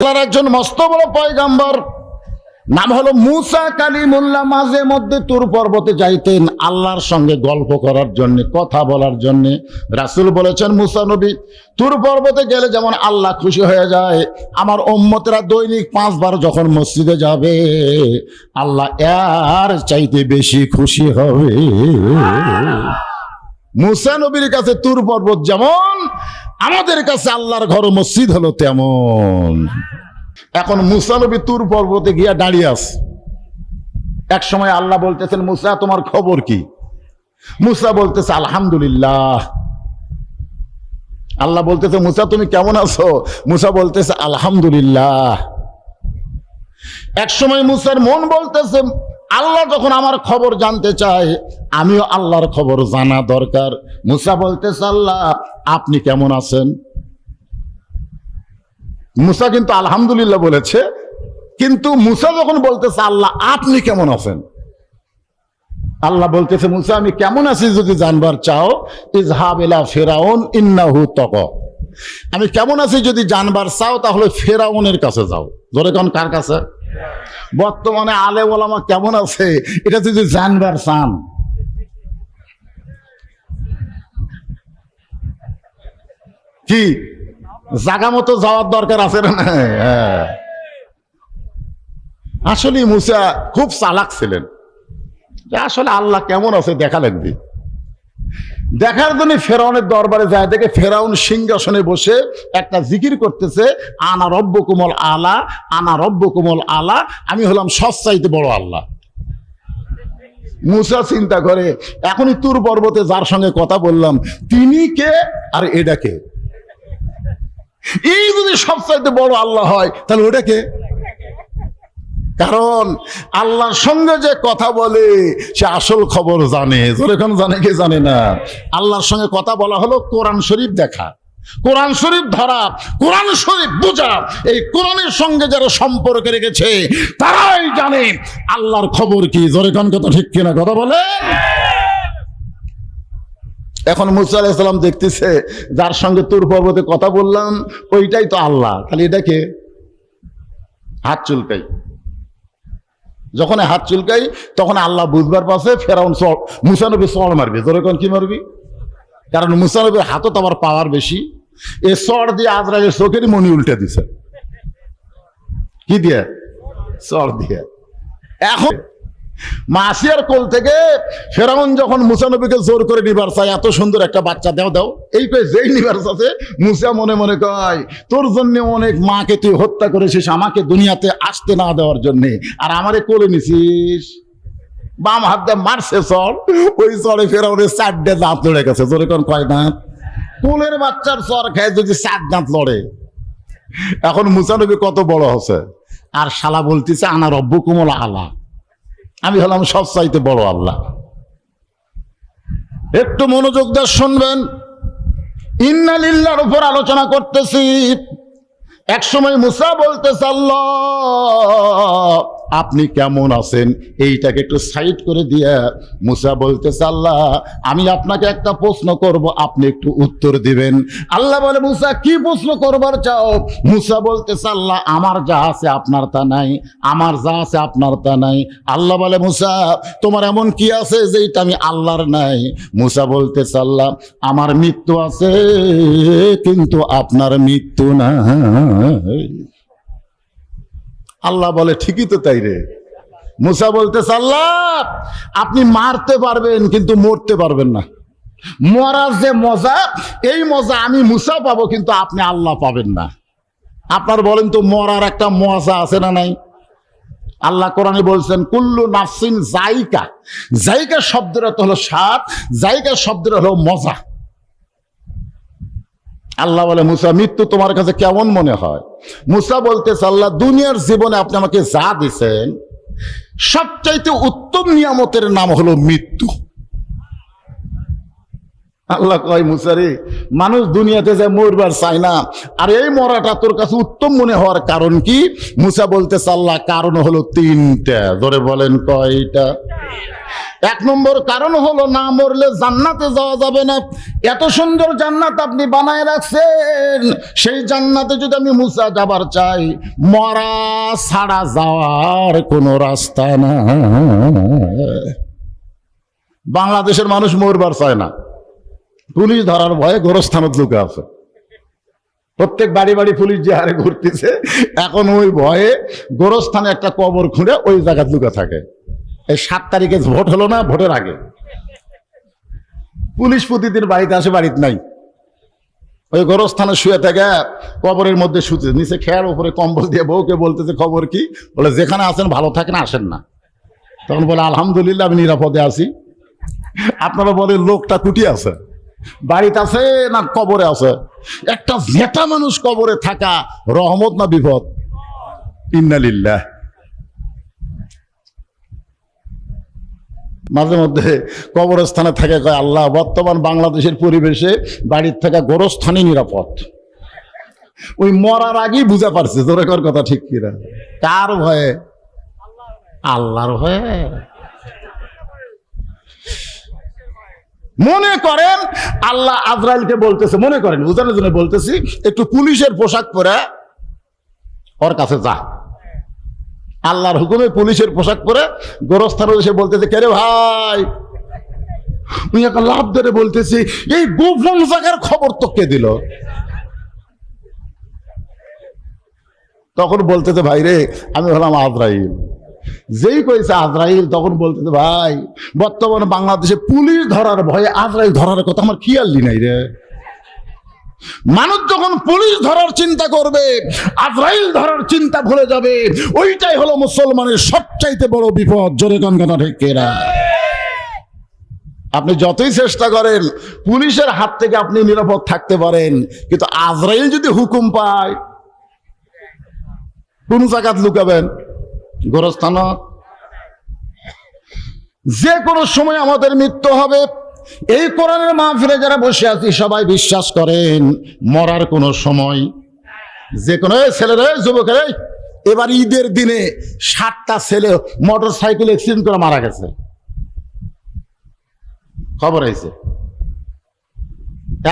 আল্লাহর একজন মস্ত বড় পয়গাম্বর, নাম হলো মুসা কালিমুল্লাহ, মাঝে মধ্যে তুর পর্বতে যাইতেন আল্লাহর সঙ্গে গল্প করার জন্য, কথা বলার জন্য। রাসুল বলেছেন, মুসা নবী, তুর পর্বতে গেলে যেমন আল্লাহ খুশি হয়ে যায়, আমার ওম্মতেরা দৈনিক পাঁচবার যখন মসজিদে যাবে, আল্লাহ এর চাইতে বেশি খুশি হবে। মুসা নবীর কাছে তুর পর্বত যেমন আমাদের কাছে আল্লাহর ঘর মসজিদ হলো তেমন। এখন মুসা নবী তুর পর্বতে গিয়া দাঁড়িয়ে আছে এক সময় আল্লাহ বলতেছেন, মুসা, তোমার খবর কি? মুসা বলতেছে, আলহামদুলিল্লাহ। আল্লাহ বলতেছে, মুসা, তুমি কেমন আছো? মুসা বলতেছে, আলহামদুলিল্লাহ। এক সময় মুসার মন বলতেছে, আল্লাহ যখন আমার খবর জানতে চায় আমিও আল্লাহর খবর জানা দরকার। মুসা বলতেছে আল্লাহ আপনি কেমন আছেন? মুসা কিন্তু আলহামদুলিল্লাহ বলেছে, কিন্তু মুসা যখন বলতেছে, আল্লাহ, আপনি কেমন আছেন? আল্লাহ বলতেছে, মুসা, আমি কেমন আছি যদি জানবার চাও? ইজহাবেলা ফেরাউন, ইন্নাহু তক। আমি কেমন আছি যদি জানবার চাও, তাহলে ফেরাউনের কাছে যাও। ধরে কোন কার কাছে? বর্তমানে আলে ওলামা কেমন আছে? এটা যদি জানবার চান। কি? জাগা মতো যাওয়ার দরকার আছে না হ্যাঁ। আসলে মুসা খুব চালাক ছিলেন। আসলে আল্লাহ কেমন আছে দেখা লাগবে দেখার জন্য ফেরাউনের দরবারে যায় দেখে ফেরাউন সিংহাসনে বসে একটা জিকির করতেছে, আনা রব্ব কুমল আলা, আনা রব্ব কুমল আলা, আমি হলাম সচ্চাইতে বড় আল্লাহ। মুসা চিন্তা করে, এখনই তুর পর্বতে যার সঙ্গে কথা বললাম, তিনি কে আর এটা কে? এই যদি সবচাইতে বড় আল্লাহ হয়, তাহলে ওটা কে কারণ আল্লাহর সঙ্গে যে কথা বলে, সে আসল খবর জানে। যখন জানে কে জানে না? আল্লাহর সঙ্গে কথা বলা হলো কোরআন শরীফ দেখা। কোরআন শরীফ ধরা, কোরআন শরীফ বোঝা, এই কোরআনের সঙ্গে যারা সম্পর্ক রেখেছে, তারাই জানে আল্লাহর খবর কি। জোরে কথা ঠিক কিনা কথা বলে? এখন মুসা আলাইসাল্লাম দেখতেছে, যার সঙ্গে তোর পর্বতে কথা বললাম, ওইটাই তো আল্লাহ। খালি এটাকে হাত চুলকাই। যখন হাত চুলকাই, তখন আল্লাহ বুঝবার পাশে ফেরাউন মুসানবী চড় মারবে। যেরকম কি মারবি? কারণ মুসানবীর হাতও তো আবার পাওয়ার বেশি। এ চড় দিয়ে আজরাগের চোখেরই মনি উল্টে দিছে। কি দিয়ে? চড় দিয়ে। এখন মাসিয়ার কোল থেকে ফেরাউন যখন মুসানবীকে জোর করে নিবার চায়, এত সুন্দর একটা বাচ্চা দাও দাও। এই কয়ে যেই নিবার চাচ্ছে মুসা মনে মনে কয়, তোর জন্য অনেক মাকে তুই হত্যা করেছিস, আমাকে দুনিয়াতে আসতে না দেওয়ার জন্য, আর আমারে কোলে নিছিস? বাম হাত দিয়ে মারছে চর ওই চরে ফেরাউনের চারটে দাঁত লড়ে গেছে, জোরে কোন কয় দাঁত? কোলের বাচ্চার চর খায় যদি চার দাঁত লড়ে। এখন মুসানবী কত বড় হচ্ছে। আর শালা বলতেছে, আনা রব্বু কুমল আলা। আমি হলাম সব চাইতে বড় আল্লাহ। একটু মনোযোগ দিয়ে শুনবেন। ইন্নালিল্লার উপর আলোচনা করতেছি। এক সময় মুসা বলতেছে, আল্লাহ আপনি কেমন আছেন? এইটাকে একটু সাইড করে দিয়ে মুসা বলতেছে, আল্লাহ, আমি আপনাকে একটা প্রশ্ন করব, আপনি একটু উত্তর দিবেন। আল্লাহ বলে, মুসা, কি প্রশ্ন করবার চাও? মুসা বলতেছে, আল্লাহ, আমার যা আছে আপনার তা নাই, আমার যা আছে আপনার তা নাই। আল্লাহ বলে, মুসা, তোমার এমন কি আছে যেটা আমি আল্লাহর নাই? মুসা বলতেছে, আল্লাহ, আমার মৃত্যু আছে, কিন্তু আপনার মৃত্যু নাই। আল্লাহ বলে, ঠিকই তো তাই রে। মুসা বলতেছে, আল্লাহ, আপনি মারতে পারবেন কিন্তু মরতে পারবেন না। মরার যে মজা, এই মজা আমি মুসা পাবো কিন্তু আপনি আল্লাহ পাবেন না। আপনার বলেন তো, মরার একটা মজা আছে না নাই? আল্লাহ কোরআনে বলছেন, কুল্লু নাফসিন জাইকা। জাইকা শব্দের অর্থ হলো স্বাদ, জাইকা শব্দের হলো মজা। আল্লাহ বলে, মুসা, মৃত্যু তোমার কাছে কেমন মনে হয়? মুসা বলতেছে, আল্লাহ, দুনিয়ার জীবনে আপনি আমাকে যা দিছেন, সবচাইতে উত্তম নিয়ামতের নাম হলো মৃত্যু। আল্লাহ কয় মুসারি মানুষ দুনিয়াতে যে মরবার চায় না, আর এই মরাটা তোর কাছে উত্তম মনে হওয়ার কারণ কি? মুসা বলতে আল্লাহ, কারণ হলো তিনটা। ধরে বলেন, কয়টা? এক নম্বর কারণ হলো না মরলে জান্নাতে যাওয়া যাবে না। এত সুন্দর জান্নাত আপনি বানায় রাখছেন। সেই জান্নাতে যদি আমি মুসা যাবার চাই, মরা ছাড়া যাওয়ার কোনো রাস্তা না। বাংলাদেশের মানুষ মরবার চায় না। পুলিশ ধরার ভয়ে গোরস্থানত লোকে আছে। প্রত্যেক বাড়ি বাড়ি পুলিশ যে হারে ঘুরতেছে, এখন ওই ভয়ে গোরস্থানে একটা কবর খুঁড়ে ওই জায়গায় লুকা থাকে। এই সাত তারিখে ভোট হলো না, ভোটের আগে। পুলিশ প্রতিদিন বাড়িতে আসে, বাড়িতে নাই। ওই গোরস্থানে শুয়ে থাকে, কবরের মধ্যে শুতে নিচে খেয়ার উপরে কম্বল দিয়ে বউকে বলতেছে, খবর কি? বলে, যেখানে আসেন ভালো থাকেন, আসেন না। তখন বলে, আলহামদুলিল্লাহ, আমি নিরাপদে আছি। আপনারা বলে লোকটা কুটি আছে। বাড়িতে আছে না কবরে আছে? একটা জেটা মানুষ কবরে থাকা রহমত না বিপদ? ইন্নালিল্লাহ। মাঝে মধ্যে কবরস্থানে থাকে, কয়, আল্লাহ, বর্তমান বাংলাদেশের পরিবেশে বাড়ির থাকা গোরস্থানই নিরাপদ। ওই মরার আগেই বুঝা পারছে তোর কর কথা ঠিক কিনা। কার ভয়ে? আল্লাহর ভয়ে। মনে করেন, আল্লাহ আজরাইলকে বলতেছে, মনে করেন বুঝানোর জন্য বলতেছি, একটু পুলিশের পোশাক পরে ওর কাছে যা। আল্লাহর হুকুমে পুলিশের পোশাক পরে গোরস্থানে এসে বলতেছে কে রে ভাই? উনি একটা লাভ ধরে বলতেছি, এই গোপন জায়গার খবর তো কে দিল। তখন বলতেছে, ভাই রে, আমি হলাম আজরাইল। যেই কইছে আজরাইল, তখন বলতেছে, ভাই, বর্তমানে বাংলাদেশে পুলিশ ধরার ভয়ে আজরাইল ধরার কথা আমার খেয়ালই নাই রে। মানুষ যখন পুলিশ ধরার চিন্তা করবে, আজরাইল ধরার চিন্তা ভুলে যাবে, ওইটাই হলো মুসলমানের সবচাইতে বড় বিপদ। জোরে কনকনা ঠেকেরা আপনি যতই চেষ্টা করেন, পুলিশের হাত থেকে আপনি নিরাপদ থাকতে পারেন, কিন্তু আজরাইল যদি হুকুম পায়, কোন জায়গাত লুকাবেন? গোরস্থান যে কোনো সময় আমাদের মৃত্যু হবে এই কোরআনের মাহফিলে যারা বসে আছি, সবাই বিশ্বাস করেন, মরার কোনো সময় যে কোনো ছেলেরা যুবকেরা এবার ঈদের দিনে সাতটা ছেলে মোটর সাইকেল অ্যাক্সিডেন্ট করে মারা গেছে। খবর হয়েছে।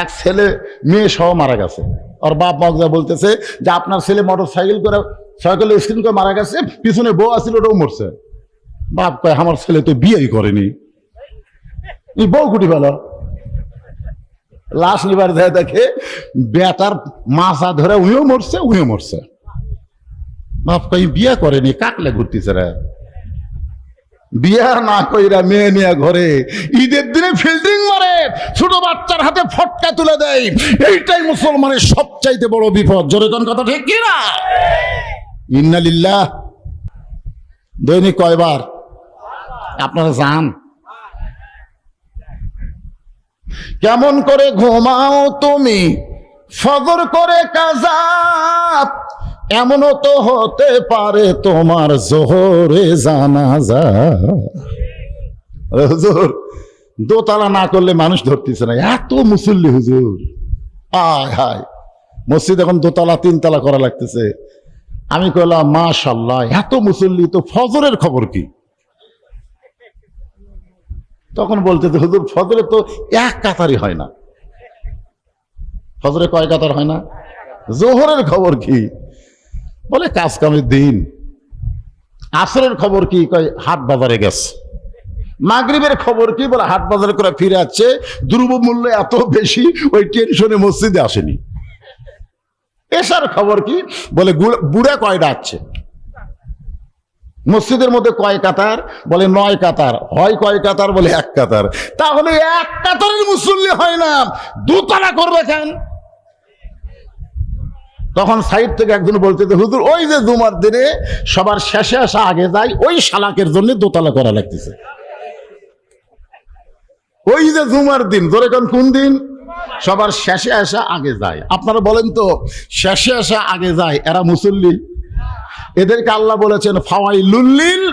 এক ছেলে, মেয়ে সহ মারা গেছে। ওর বাপ মগজা বলতেছে যে, আপনার ছেলে মোটর সাইকেল করে, সাইকেল স্ক্রিন করে মারা গেছে, পিছনে বউ আছিল ওটাও মরছে। বাপ কয়, আমার ছেলে তো বিয়েই করেনি। ই বউ কুটি ভালো লাশ নিবার দেয় দেখে বেটার মাথা ধরে উইও মরছে উইও মরছে। বাপ কই বিয়ে করেনি, কাকলে ঘুরতেছে রে। বিয়া না কইরা মেয়ে নিয়ে ঘরে, ঈদের দিনে ফিল্ডিং মারে, ছোট বাচ্চার হাতে ফটকা তুলে দেয়। এইটাই মুসলমানের সবচাইতে বড় বিপদ। জোরে কোন কথা ঠিক কি না? ইন্নালিল্লাহ। দৈনিক কয়বার? আপনারা যান কেমন করে ঘুমাও তুমি? ফজর করে কাজা এমনও তো হতে পারে তোমার জোহরে জানাজা। হুজুর, দোতলা না করলে মানুষ ধরতেছে না। এত মুসল্লি হুজুর। আয় হায়, মসজিদ এখন দোতলা, তিনতলা করা লাগতেছে। আমি কইলাম, মাশাল্লাহ, এত মুসল্লি, তো ফজরের খবর কি? তখন বলতে হুজুর, ফজরে তো এক কাতারই হয় না। ফজরে কয় কাতার হয় না? জোহরের খবর কি? বলে কাজ কামের দিন। আসরের খবর কি? কয়, হাট বাজারে গেছে। মাগরিবের খবর কি? বলে, হাট বাজারে করে ফিরে আসছে। দ্রব্য মূল্য এত বেশি, ওই টেনশনে মসজিদে আসেনি। এসার খবর কি? বলে বুড়া কয় ডাকছে মসজিদের মধ্যে কয় কাতার? বলে নয় কাতার। হয় কয় কাতার? বলে এক কাতার। তাহলে এক কাতারের মুসল্লি হয় না। দুতলা করবে কেন? তখন সাইড থেকে একজন বলতে হুজুর, ওই যে জুমার দিনে সবার শেষে আসা আগে যায় ওই শালাকের জন্য দোতলা করা লাগতেছে। ওই যে জুমার দিন ধরে কোন কোন দিন? সবার শেষে আসা আগে যায়। আপনারা বলেন তো, শেষে আসা আগে যায়, এরা মুসল্লি? এদেরকে আল্লাহ বলেছেন ফাওয়াই লুল্লিল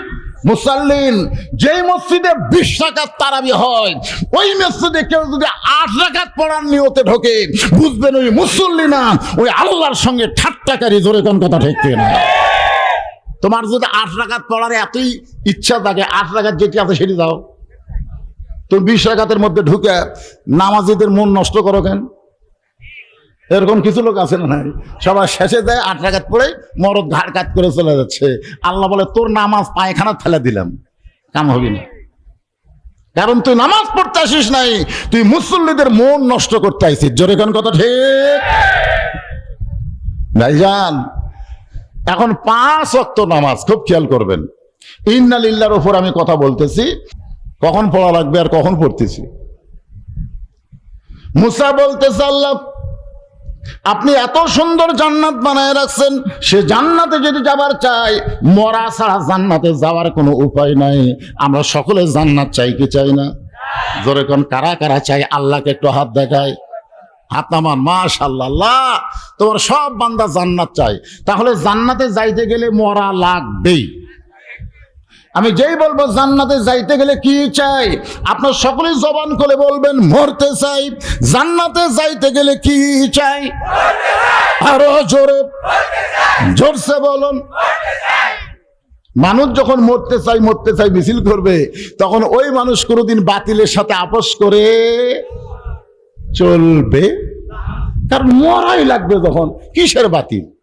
মুসাল্লিন, যেই মসজিদে বিশ রাকাত তারাবি হয়, ওই মসজিদে কেউ যদি আট রাকাত পড়ার নিয়তে ঢোকে, বুঝবেন ওই মুসল্লি না ওই আল্লাহর সঙ্গে ঠাট্টাকারী, জোরে কোন কথা ঠিক না তোমার যদি আট রাকাত পড়ার এতই ইচ্ছা থাকে, আট রাকাত যেটি আছে সেটি দাও। তুমি বিশ রাকাতের মধ্যে ঢুকে নামাজিদের মন নষ্ট করো কেন? এরকম কিছু লোক আছে না নাই? সবার শেষে যায় আট রাকাত পড়ে মরদ ঘাট কাট করে চলে যাচ্ছে। আল্লাহ বলে, তোর নামাজ পায়খানা ফেলে দিলাম। কাম হবি না। কারণ তুই নামাজ পড়তে আসিস নাই, তুই মুসল্লিদের মন নষ্ট করতে আইসিস জোরে কোন কথা ঠিক? ভাইজান, এখন পাঁচ অক্ত নামাজ খুব খেয়াল করবেন। ইন্নালিল্লার ওপর আমি কথা বলতেছি, কখন পড়া লাগবে আর কখন পড়তেছি? মুসা বলতেছে, আল্লাহ আপনি এত সুন্দর জান্নাত বানায় রাখছেন, সে জান্নাতে যদি যাবার চাই মরা ছাড়া জান্নাতে যাওয়ার কোনো উপায় নাই। আমরা সকলে জান্নাত চাই কি চাই না? জোরে কোন কারা কারা চাই আল্লাহকে একটু হাত দেখায়। হাত নামান মাশাল্লাহ তোমার সব বান্দা জান্নাত চাই তাহলে জান্নাতে যাইতে গেলে মরা লাগবেই। আমি যেই বলব, জান্নাতে যাইতে গেলে কি চাই? আপনার সকলেই জবান করে বলবেন, মরতে চাই। জান্নাতে যাইতে গেলে কি চাই? আরও জোরে, জোরসে বলুন। মানুষ যখন মরতে চাই মরতে চাই মিছিল করবে, তখন ওই মানুষ কোনোদিন বাতিলের সাথে আপোষ করে চলবে। কারণ মরাই লাগবে তখন। কিসের বাতিল?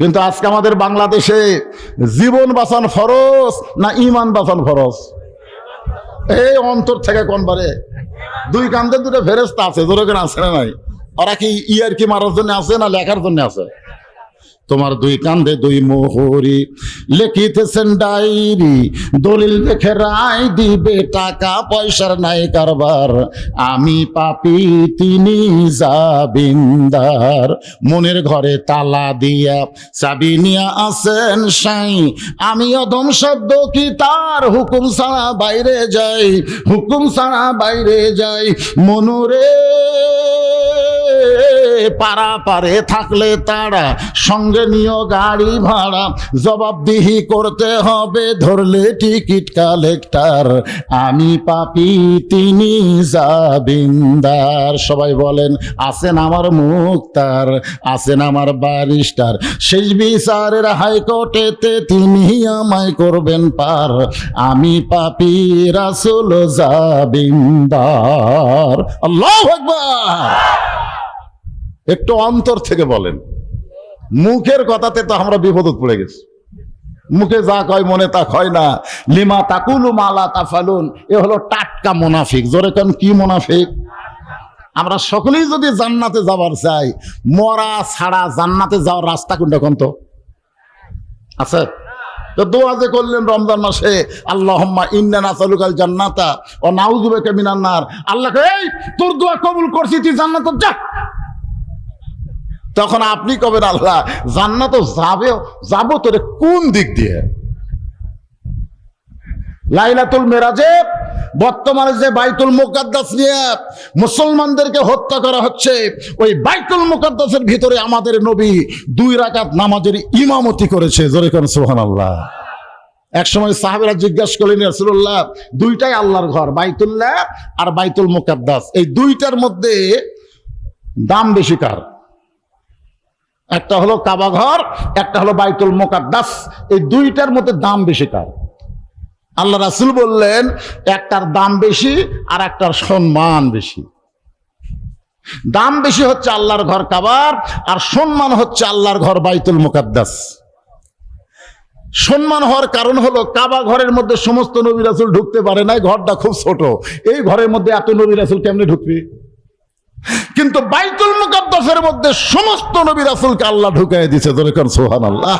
কিন্তু আজকে আমাদের বাংলাদেশে জীবন বাঁচান ফরজ না ইমান বাঁচান ফরজ? এই অন্তর থেকে কোন বারে? দুই কান্দে দুটো ফেরেস্তা আছে দুটো আছে না নাই? ওরা কি ইয়ার কি মারার জন্য আছে না লেখার জন্য আছে? তোমার দুই কান্দে দুই মোহরি। লিখিতেছেন ডায়েরি, দলিল দেখে রায় দিবে টাকা, পয়সার নাই কারবার। আমি পাপি, তিনি জাবিন্দার। মনের ঘরে তালা দিয়া চাবি নিয়া আসেন সাই। আমি অদম শব্দ কি তার হুকুম ছাড়া বাইরে যাই? হুকুম ছাড়া বাইরে যাই। মনুরে পাড়া পারে থাকলে তারা, সঙ্গে নিও গাড়ি ভাড়া। জবাবদিহি করতে হবে, ধরলে টিকিট কালেক্টার। আমি পাপি, তিনি জাবিন্দার সবাই বলেন, আছেন আমার মুক্তার, আছেন আমার বারিস্টার শেষ বিচারের হাইকোর্টেতে তিনি আমায় করবেন পার। আমি পাপি, রাসুল জাবিন্দার আল্লাহ আকবার! একটু অন্তর থেকে বলেন। মুখের কথাতে তো আমরা বিপদত পড়ে গেছি। মুখে যা কয়, মনে তা কয় না। লিমা তাকুলু মালা তা ফালুন এ হলো টাটকা মোনাফিক। জোরে কেন, কি মোনাফিক? আমরা সকলেই যদি জান্নাতে যাবার চাই, মরা ছাড়া জান্নাতে যাওয়ার রাস্তা কোনটা কোন তো? আছে? তো দোয়া যে করলেন রমজান মাসে, আল্লাহম্মা ইন্না নাসালুকাল জান্নাতা ও নাউজুবেকে মিনান্নার আল্লাহকে এই, তোর দোয়া কবুল করছি, তুই জান্নাত যা। তখন আপনি কবেন, আল্লাহ, জান্নাত যাবে, যাব তোরে কোন দিক দিয়ে? লাইলাতুল মেরাজে বর্তমানে যে বাইতুল মুকাদ্দাস নিয়ে মুসলমানদেরকে হত্যা করা হচ্ছে, ওই বাইতুল মুকাদ্দাসের ভিতরে আমাদের নবী দুই রাকাত নামাজের ইমামতি করেছে। জোরে করেন সোহান আল্লাহ এক সময় সাহাবেরা জিজ্ঞাসা করলেন রাসূলুল্লাহ, দুইটাই আল্লাহর ঘর, বাইতুল্লাহ আর বাইতুল মুকাদ্দাস। এই দুইটার মধ্যে দাম বেশি কার? একটা হলো কাবা ঘর, একটা হলো বাইতুল মোকাদ্দাস। এই দুইটার মধ্যে দাম বেশি কার? আল্লাহ রাসুল বললেন, একটার দাম বেশি আর একটার সম্মান বেশি। দাম বেশি হচ্ছে আল্লাহর ঘর কাবার আর সম্মান হচ্ছে আল্লাহর ঘর বাইতুল মুকাদ্দাস। সম্মান হওয়ার কারণ হলো কাবা ঘরের মধ্যে সমস্ত নবী রাসুল ঢুকতে পারে নাই, ঘরটা খুব ছোট। এই ঘরের মধ্যে এত নবী রাসুল কেমনি ঢুকবে? কিন্তু বাইতুল মুকাদ্দাসের মধ্যে সমস্ত নবী রাসুলকে আল্লাহ ঢুকাই দিছে যেরকম সোহান আল্লাহ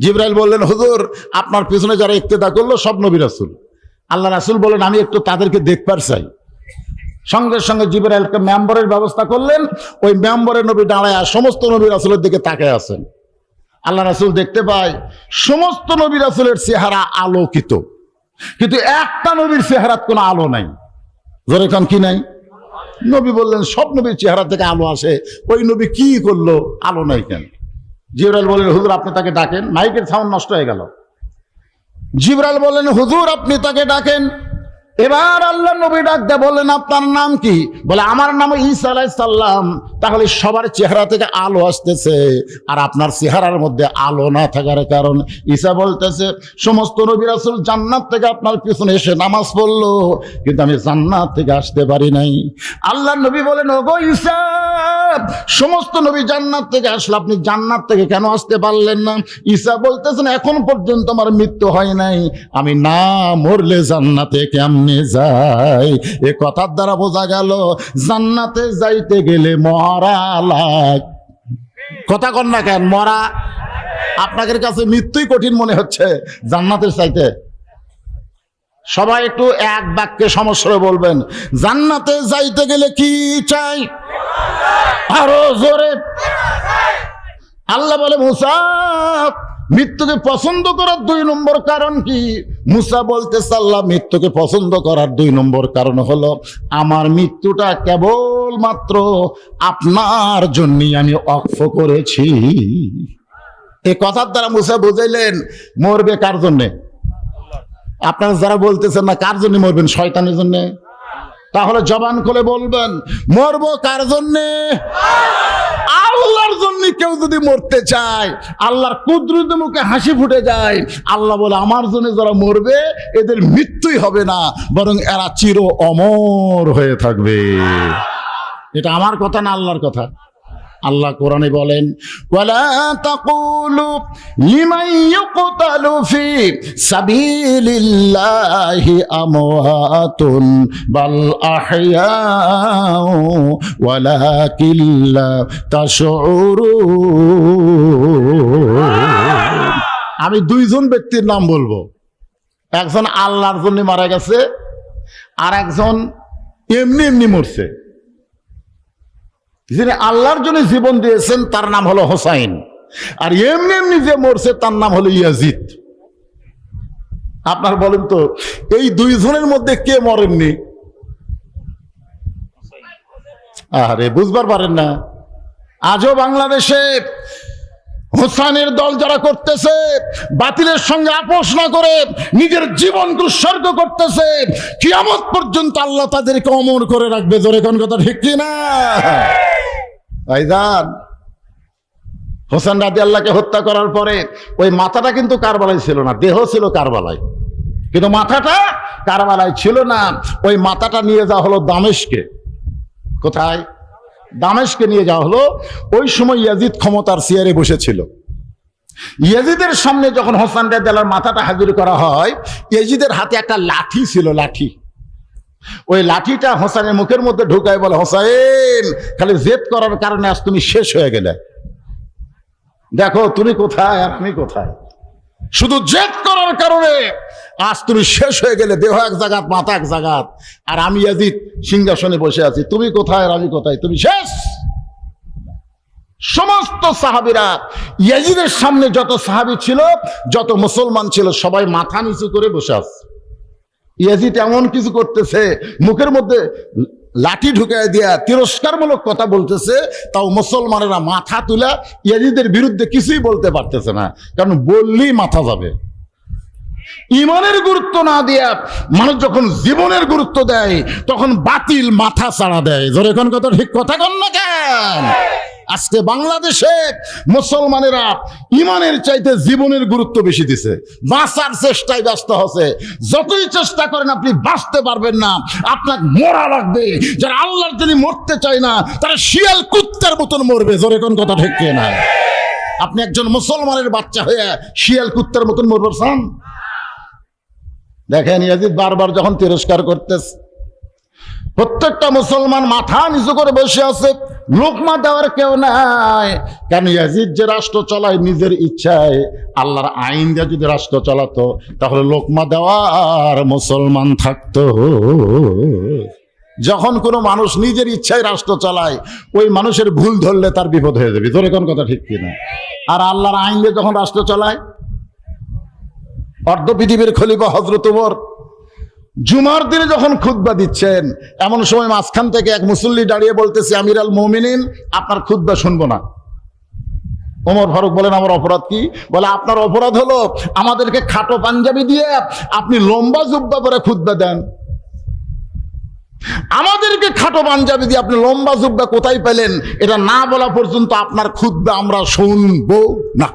জিব্রাইল বললেন, হুজুর, আপনার পিছনে যারা ইক্তেদা করল, সব নবী রাসুল। আল্লাহ রাসুল বলেন, আমি একটু তাদেরকে দেখবার চাই। সঙ্গে সঙ্গে জিব্রাইলকে মেম্বরের ব্যবস্থা করলেন। ওই মেম্বরের নবী দাঁড়ায় সমস্ত নবী রাসুলের দিকে তাকায় আছেন। আল্লাহ রাসুল দেখতে পায়, সমস্ত নবী রাসুলের চেহারা আলোকিত। কিন্তু একটা নবীর চেহারাত কোনো আলো নাই। জোরে কি নাই? নবী বললেন, সব নবীর চেহারা থেকে আলো আসে। ওই নবী কি করল? আলো নাই কেন? জিবরাল বললেন, হুজুর, আপনি তাকে ডাকেন। মাইকের সাউন্ড নষ্ট হয়ে গেল। জিবরাল বললেন, হুজুর, আপনি তাকে ডাকেন। এবার আল্লাহ নবী ডাকতে বললেন, আপনার নাম কি? বলে, আমার নাম ঈসা আলাইসাল্লাম তাহলে সবার চেহারা থেকে আলো আসতেছে। আর আপনার চেহারার মধ্যে আলো না থাকার কারণ ঈসা বলতেছে, সমস্ত নবী রাসূল জান্নাত থেকে আপনার পিছনে এসে নামাজ পড়ল, কিন্তু আমি জান্নাত থেকে আসতে পারি নাই। আল্লাহ নবী বলেন, ওগো ঈসা, সমস্ত নবী জান্নাত থেকে আসলে আপনি জান্নাত থেকে কেন আসতে পারলেন না? ঈসা বলতেছেন, এখন পর্যন্ত আমার মৃত্যু হয় নাই। আমি না মরলে জান্নাতে কেমনে যাই এ কথার দ্বারা বোঝা গেল, জান্নাতে যাইতে গেলে মরা লাগ। কথা কন না কেন, মরা আপনাদের কাছে মৃত্যুই কঠিন মনে হচ্ছে জান্নাতের চাইতে। সবাই একটু এক বাক্যে সমস্যা বলবেন, জান্নাতে যাইতে গেলে কি চাই? আরও জোরে। আল্লাহ বলে, মুসা মৃত্যুকে পছন্দ করার দুই নম্বর কারণ কি? মুসা বলতে আল্লাহ মৃত্যুকে পছন্দ করার দুই নম্বর কারণ হলো, আমার মৃত্যুটা কেবল মাত্র আপনার জন্যই আমি অক্ষ করেছি। এ কথার দ্বারা মুসা বুঝাইলেন, মরবে কার জন্যে? আপনারা যারা বলতেছেন না, কার জন্য মরবেন? শয়তানের জন্যে? তাহলে জবান করে বলবেন, মরবো কার জন্যে? আল্লাহর জন্য কেউ যদি মরতে চায়, আল্লাহর কুদরত মুখে হাসি ফুটে যায়, আল্লাহ বলে, আমার জন্য যারা মরবে, এদের মৃত্যুই হবে না, বরং এরা চির অমর হয়ে থাকবে। এটা আমার কথা না আল্লাহর কথা? আল্লাহ কোরআনে বলেন, ওয়ালা সাবিলিল্লাহি আমি দুইজন ব্যক্তির নাম বলব। একজন আল্লাহর জন্য মারা গেছে আর একজন এমনি এমনি মরছে। যিনি আল্লাহর জন্য জীবন দিয়েছেন, তার নাম হলো হোসাইন। আর এমনি এমনি যে মরছে, তার নাম হলো ইয়াজিদ। আপনার বলেন তো, এই দুইজনের মধ্যে কে মরেননি আরে, বুঝবার পারেন না। আজও বাংলাদেশে হোসাইনের দল যারা করতেছে, বাতিলের সঙ্গে আপোষ না করে নিজের জীবন উৎসর্গ করতেছে, কিয়ামত পর্যন্ত আল্লাহ তাদেরকে অমর করে রাখবে। জোরে কোন কথা ঠিক কি না ভাইজান, হোসেন রাজি আল্লাহকে হত্যা করার পরে ওই মাথাটা কিন্তু কারবালায় ছিল না, দেহ ছিল কারবালায়। কিন্তু মাথাটা কারবালায় ছিল না, ওই মাথাটা নিয়ে যাওয়া হলো দামেশকে। কোথায়? দামেশকে নিয়ে যাওয়া হলো, ওই সময় ইয়াজিদ ক্ষমতার চেয়ারে বসেছিল। ইয়াজিদের সামনে যখন হোসেন রাদিয়াল্লাহর মাথাটা হাজির করা হয়, ইয়াজিদের হাতে একটা লাঠি ছিল, লাঠি। ওই লাঠিটা হোসেনের মুখের মধ্যে ঢুকায় বলে হোসাইন খালি জেদ করার কারণে আজ তুমি শেষ হয়ে গেলে। দেখো, তুমি কোথায় আমি কোথায়? শুধু জেদ করার কারণে আজ তুমি শেষ হয়ে গেলে, দেহ এক জায়গাত, মাথা এক জায়গাত, আর আমি ইয়াজিদ সিংহাসনে বসে আছি। তুমি কোথায় আমি কোথায়? তুমি শেষ? সমস্ত সাহাবিরা, ইয়াজিদের সামনে যত সাহাবি ছিল, যত মুসলমান ছিল, সবাই মাথা নিচু করে বসে আছে। ইয়াজিদ এমন কিছু করতেছে, মুখের মধ্যে লাঠি ঢুকায় দিয়া তিরস্কারমূলক কথা বলতেছে, তাও মুসলমানেরা মাথা তুলা ইয়াজিদের বিরুদ্ধে কিছুই বলতে পারতেছে না, কারণ বললেই মাথা যাবে। ইমানের গুরুত্ব না দিয়া মানুষ যখন জীবনের গুরুত্ব দেয়, তখন বাতিল মাথা ছাড়া দেয়। জোরে কোন কথা, ঠিক কথা কন না কেন? আজকে বাংলাদেশে মুসলমানেরা ইমানের চাইতে জীবনের গুরুত্ব বেশি দিছে। বাঁচার চেষ্টায় ব্যস্ত হচ্ছে। যতই চেষ্টা করেন, আপনি বাঁচতে পারবেন না। আপনার মরা লাগবে। যারা আল্লাহর যদি মরতে চায় না, তারা শিয়াল কুত্তার মতন মরবে। জোরে কোন কথা, ঠিক না আপনি একজন মুসলমানের বাচ্চা হয়ে শিয়াল কুত্তার মতন মরবে চান? দেখেন ইয়াজিদ বারবার যখন তিরস্কার করতেছে, প্রত্যেকটা মুসলমান মাথা নিচু করে বসে আছে লোকমা দেওয়ার কেউ নাই। কেন ইয়াজিদ যে রাষ্ট্র চলায় নিজের ইচ্ছায়, আল্লাহর আইন দিয়ে যদি রাষ্ট্র চালাতো, তাহলে লোকমা দেওয়ার মুসলমান থাকতো। যখন কোনো মানুষ নিজের ইচ্ছায় রাষ্ট্র চালায়, ওই মানুষের ভুল ধরলে তার বিপদ হয়ে যাবে। তোর কোন কথা ঠিক কিনা? আর আল্লাহর আইন দিয়ে যখন রাষ্ট্র চালায় অর্ধ পৃথিবীর খলিফা হজরত জুমার দিনে যখন খুতবা দিচ্ছেন, এমন সময় মাঝখান থেকে এক মুসল্লি দাঁড়িয়ে বলতেছে আমির আল মোমিনিন, আপনার খুতবা শুনব না। ওমর ফারুক বলেন, আমার অপরাধ কি? বলে, আপনার অপরাধ হলো আমাদেরকে খাটো পাঞ্জাবি দিয়ে আপনি লম্বা জুব্বা করে খুতবা দেন। আমাদেরকে খাটো পাঞ্জাবি দিয়ে আপনি লম্বা জুব্বা কোথায় পেলেন? এটা না বলা পর্যন্ত আপনার খুদ্া আমরা শুনব না।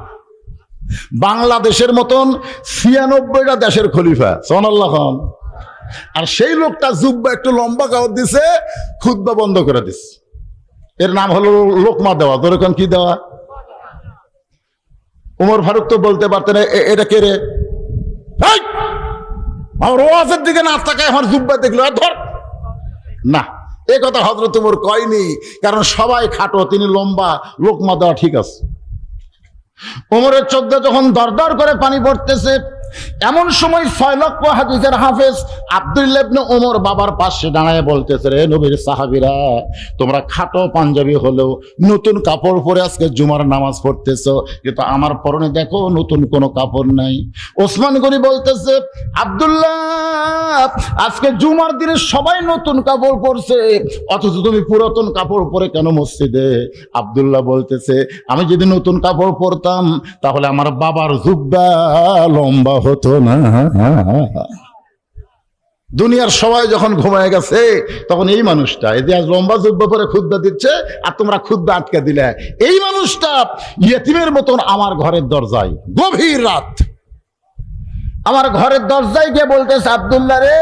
বাংলাদেশের মতন ছিয়ানব্বইটা দেশের খলিফা সোনাল্লাহ খান। আর সেই লোকটা জুব্বা একটু লম্বা কাগজ দিছে খুদ্া বন্ধ করে দিছে। এর নাম হলো লোকমা দেওয়া। তোরকম কি দেওয়া? উমর ফারুক তো বলতে পারতেন, "এ- এটা কে রে? আমার ওয়াজের দিকে না তাকায় আমার জুব্বা দেখল ধর। না, এ কথা হজরত উমর কয়নি, কারণ সবাই খাটো, তিনি লম্বা, লোকমা দেওয়া ঠিক আছে। ওমরের চোখ দিয়ে যখন দরদর করে পানি পড়তেছে এমন সময় ছয় লক্ষ হাদিসের হাফেজ আব্দুল্লাহ ইবনে ওমর বাবার পাশে দাঁড়ায় বলতেছে, রে নবীর সাহাবীরা, তোমরা খাটো পাঞ্জাবি হলেও নতুন কাপড় পরে আজকে জুমার নামাজ পড়তেছো। কিন্তু আমার পরনে দেখো নতুন কোনো কাপড় নাই। ওসমান গনি বলতেছে, আব্দুল্লাহ, আজকে জুমার দিনে সবাই নতুন কাপড় পরছে, অথচ তুমি পুরাতন কাপড় পরে কেন মসজিদে? আব্দুল্লাহ বলতেছে, আমি যদি নতুন কাপড় পরতাম, তাহলে আমার বাবার জুব্বা লম্বা হতো না। দুনিয়ার সবাই যখন ঘুমায় গেছে, তখন এই মানুষটা, এই আজ লম্বা জুব্বা পরে খুদ্া দিচ্ছে, আর তোমরা খুদ্া আটকে দিলে। এই মানুষটা ইয়েতিমের মতন আমার ঘরের দরজায়, গভীর রাত। আমার ঘরের দরজায় গিয়ে বলতেছে আবদুল্লা রে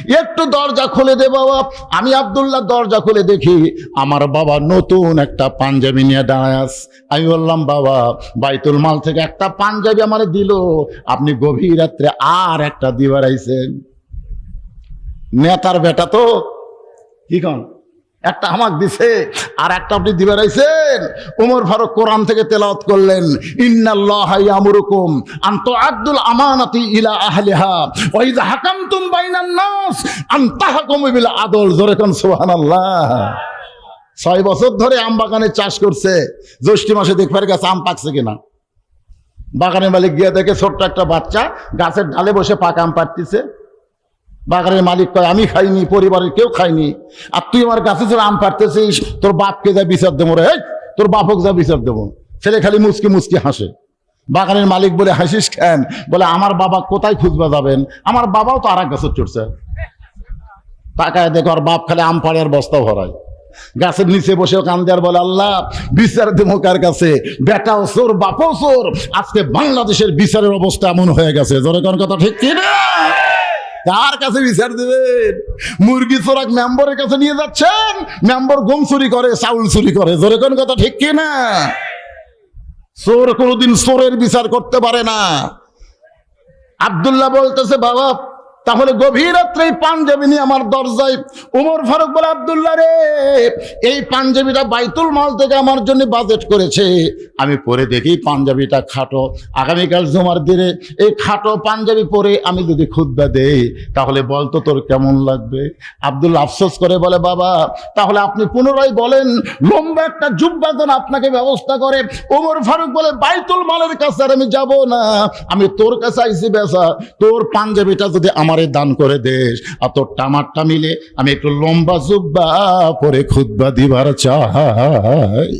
একটু দরজা খুলে দে বাবা। আমি আবদুল্লাহ দরজা খুলে দেখি আমার বাবা নতুন একটা পাঞ্জাবি নিয়ে দাঁড়ায় আস। আমি বললাম, বাবা, বাইতুল মাল থেকে একটা পাঞ্জাবি আমার দিল। আপনি গভীর রাত্রে আর একটা দিবার আইসেন নেতার বেটা তো, কি কন? একটা আমাক দিছে, আর একটা আপনি দিবার আইছেন। উমর ফারুক কোরআন থেকে তেলাওয়াত করলেন, ইন্নাল্লাহ ইয়ামুরুকুম আন তুআদ্দুল আমানাতি ইলা আহলিহা, ওয়া ইযা হাকামতুম বাইনান নাস, আন তাহকুমু বিল আদল। জোরে কোন সুবহানাল্লাহ। ছয় বছর ধরে আম বাগানে চাষ করছে, জ্যৈষ্ঠী মাসে দেখবার গেছে আম পাকছে কিনা? বাগানের মালিক গিয়ে দেখে ছোট্ট একটা বাচ্চা গাছের ডালে বসে পাকা আম পাড়তিছে। বাগানের মালিক কয়, আমি খাইনি, পরিবারের কেউ খাইনি। আর তুই আমার গাছে ছেড়ে আম পারতেছিস তোর বাপকে যা বিচার দেবো রে তোর বাপক যা বিচার দেবো। ছেলে খালি মুচকি মুচকি হাসে। বাগানের মালিক বলে, হাসিস খেন বলে, আমার বাবা কোথায় খুঁজবা যাবেন? আমার বাবাও তো আর এক গাছের চড়ছে। তাকায় দেখো আর বাপ খালি আম পাড়ে আর বস্তা ভরায়। গাছের নিচে বসে কান দেওয়ার বলে, আল্লাহ, বিচার দেবো কার কাছে? বেটাও চোর, বাপও চোর। আজকে বাংলাদেশের বিচারের অবস্থা এমন হয়ে গেছে। কোন কথা ঠিক কি না কার কাছে বিচার দেবেন? মুরগি চোরাক মেম্বরের কাছে নিয়ে যাচ্ছেন? মেম্বর গম চুরি করে, চাউল চুরি করে। জোরে কোন কথা ঠিক কি না? চোর কোনোদিন চোরের বিচার করতে পারে না। আবদুল্লাহ বলতেছে, বাবা তাহলে গভীর রাত্রে এই পাঞ্জাবি নিয়ে আমার দরজায় উমর ফারুক বলে, আব্দুল্লাহ রে, এই পাঞ্জাবিটা বাইতুল মাল থেকে আমার জন্য বাজেট করেছে। আমি পরে দেখি পাঞ্জাবিটা খাটো। আগামীকাল জমার দিনে এই খাটো পাঞ্জাবি পরে আমি যদি খুদ্া দেই, তাহলে বলতো তোর কেমন লাগবে? আব্দুল আফসোস করে বলে, বাবা, তাহলে আপনি পুনরায় বলেন, লম্বা একটা জুব্বা যেন আপনাকে ব্যবস্থা করে। ওমর ফারুক বলে, বাইতুল মালের কাছে আর আমি যাব না। আমি তোর কাছে আইসি বেসা তোর পাঞ্জাবিটা যদি আমারে দান করে দেশ। আর তোর টামারটা মিলে আমি একটু লম্বা জুব্বা পরে খুদ্া দিবার চাই।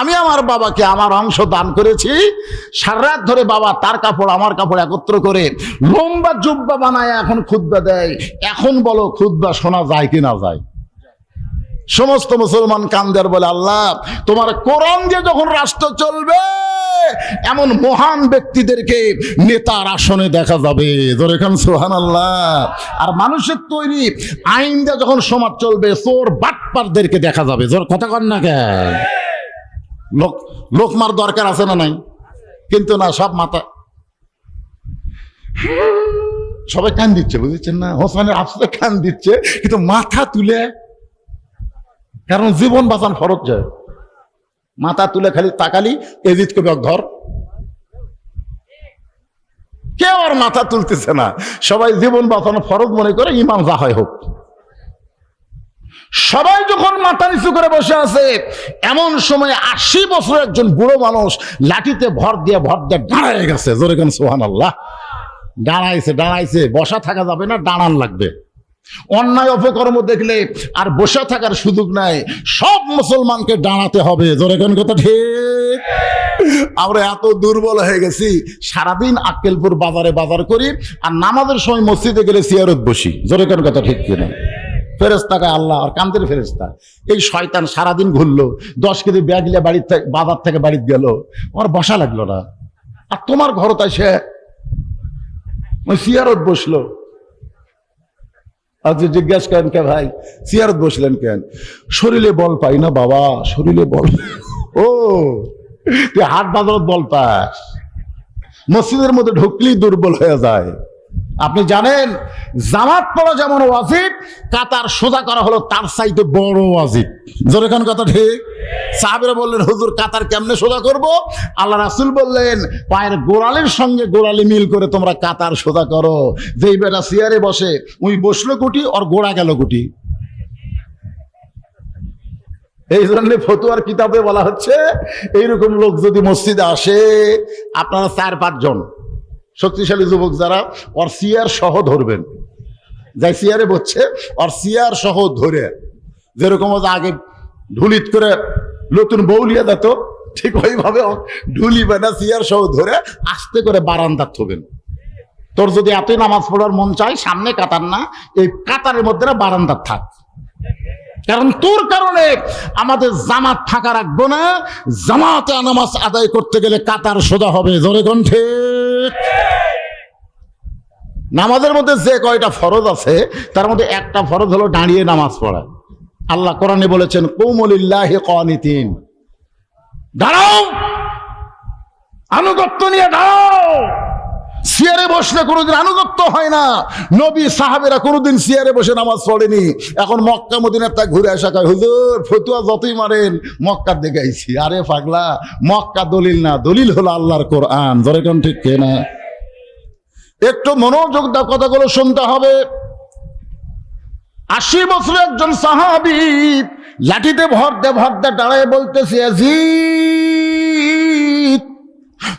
আমি আমার বাবাকে আমার অংশ দান করেছি। সারারাত ধরে বাবা তার কাপড়, আমার কাপড় একত্র করে লম্বা জুব্বা বানায় এখন খুদ্া দেয়। এখন বলো খুদ্া শোনা যায় কি না যায়? সমস্ত মুসলমান কান্দের বলে, আল্লাহ, তোমার কোরআন যে যখন রাষ্ট্র চলবে, এমন মহান ব্যক্তিদেরকে নেতার আসনে দেখা যাবে। সোহান আল্লাহ আর মানুষের তৈরি আইন দিয়ে যখন সমাজ চলবে, চোর বাটপারদেরকে দেখা যাবে। জোর কথা কন না কেন? লোক, লোকমার দরকার আছে না নাই? কিন্তু না, সব মাথা। সবাই কান দিচ্ছে, বুঝেছেন না? হোসেনের আফসোসে কান দিচ্ছে, কিন্তু মাথা তুলে কারণ জীবন বাঁচান ফরজ যায়। মাথা তুলে খালি তাকালি এজিত কবি ধর। কেউ আর মাথা তুলতেছে না। সবাই জীবন বাঁচানো ফরজ মনে করে, ইমাম যা হয় হোক। সবাই যখন মাথা নিচু করে বসে আছে, এমন সময় আশি বছর একজন বুড়ো মানুষ লাঠিতে ভর দিয়ে ভর দিয়ে দাঁড়ায় গেছে। জোরে কেন সোহান আল্লাহ দাঁড়াইছে দাঁড়াইছে। বসা থাকা যাবে না, দাঁড়ান লাগবে। অন্যায় অপকর্ম দেখলে আর বসে থাকার সুযোগ নাই। সব মুসলমানকে দাঁড়াতে হবে। জোরে কোন কথা ঠিক? আমরা এত দুর্বল হয়ে গেছি, সারাদিন আক্কেলপুর বাজারে বাজার করি আর নামাজের সময় মসজিদে গেলে সিয়ারত বসি। জোরে কোন কথা ঠিক কিনা? ফেরেস্তাকে আল্লাহ, আর কান্দের ফেরেস্তা এই শয়তান সারাদিন ঘুরলো, দশ কেজি ব্যাগ নিয়ে বাড়ির থেকে বাজার থেকে বাড়িতে গেল। ওর বসা লাগল না। আর তোমার ঘর তাই সে সিয়ারত বসল। আজকে জিজ্ঞাসা করেন কে ভাই? সিয়ারত বসলেন কেন? শরীরে বল পাই না বাবা, শরীরে বল ও, তুই হাট বাজারত বল পাস। মসজিদের মধ্যে ঢুকলেই দুর্বল হয়ে যায়। আপনি জানেন, জামাত পড়া যেমন ওয়াজিব, কাতার সোজা করা হলো তার চাইতে বড় ওয়াজিব। জোরে কোন কথা ঠিক? সাহাবেরা বললেন, হুজুর, কাতার কেমনে সোজা করব? আল্লাহ রাসুল বললেন, পায়ের গোড়ালির সঙ্গে গোড়ালি মিল করে তোমরা কাতার সোজা করো। যেই বেটা সিয়ারে বসে, উই বসল গুটি ওর গোড়া গেল গুটি এই জন্য ফতুয়ার কিতাবে বলা হচ্ছে, এইরকম লোক যদি মসজিদে আসে, আপনারা চার পাঁচজন শক্তিশালী যুবক যারা ওর সিয়ার সহ ধরবেন। যাই সিয়ারে বলছে ওর সিয়ার সহ ধরে। যেরকম আগে ঢুলিত করে নতুন বৌলিয়া দিত, ঠিক ওইভাবে ঢুলি বেটা সিয়ার সহ ধরে আস্তে করে বারান্দার থবেন। তোর যদি এতই নামাজ পড়ার মন চায়, সামনে কাতার না, এই কাতারের মধ্যে বারান্দার থাক। কারণ তোর কারণে আমাদের জামাত ফাঁকা রাখব না, জামাতে নামাজ আদায় করতে গেলে কাতার সোজা হবে, জোরে কণ্ঠে। নামাজের মধ্যে যে কয়টা ফরজ আছে, তার মধ্যে একটা ফরজ হলো দাঁড়িয়ে নামাজ পড়া। আল্লাহ কোরআনে বলেছেন, কৌমলিল্লাহ কনিতিন দাঁড়াও! আনুগত্য নিয়ে দাঁড়াও! সিয়ারে বসলে কোনোদিন আনুগত্য হয় না। নবী সাহাবেরা কোনোদিন সিয়ারে বসে নামাজ পড়েনি। এখন মক্কা, মদিনার তা ঘুরে আসা কয়, হুজুর, ফতুয়া যতই মারেন, মক্কার দিকে আইছি। আরে পাগলা, মক্কা দলিল না, দলিল হলো আল্লাহর কোরআন। ধরে কোন ঠিক কে না? একটু মনোযোগ দাও, কথাগুলো শুনতে হবে। আশি বছরের একজন সাহাবি লাঠিতে ভর দে ভর দে দাঁড়ায় বলতেছে আজিদ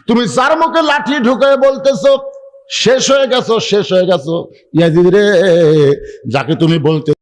তুমি যার মুখে লাঠি ঢুকে বলতেছো, শেষ হয়ে গেছো, শেষ হয়ে গেছো। ইয়াজিদ রে, যাকে তুমি বলতে